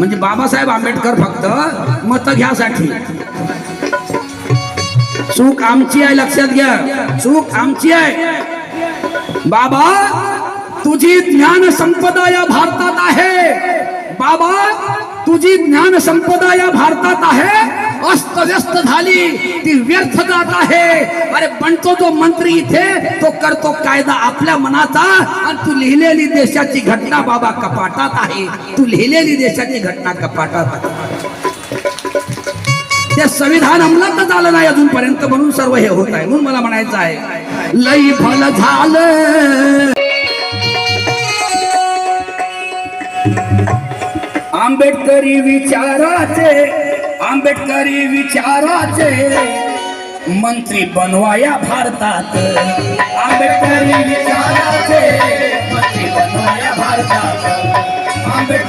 म्हणजे बाबासाहेब आंबेडकर फक्त मत घ्यासाठी. चूक आमची आहे लक्षात घ्या. चूक आमची आहे. बाबा तुझी ज्ञान संपदा या भारतात आहे. बाबा तुझी ज्ञान संपदा या भारतात आहे. अस्त झाली ती व्यर्थ जात आहे. अरे बनतो जो मंत्री इथे तो करतो कायदा आपल्या मनाचा आणि तू लिहिलेली देशाची घटना बाबा कपाटात आहे. तू लिहिलेली देशाची घटना कपाटात आहे. ते संविधान अंमलात आलं नाही अजूनपर्यंत म्हणून सर्व हे होत आहे. म्हणून मला म्हणायचं आहे लई फल झालं. आंबेडकरी विचाराचे आंबेडकरी विचाराचे मंत्री बनवाया भारतात. आंबेडकरी विचाराचे मंत्री बनवाया भारतात. आंबेडकर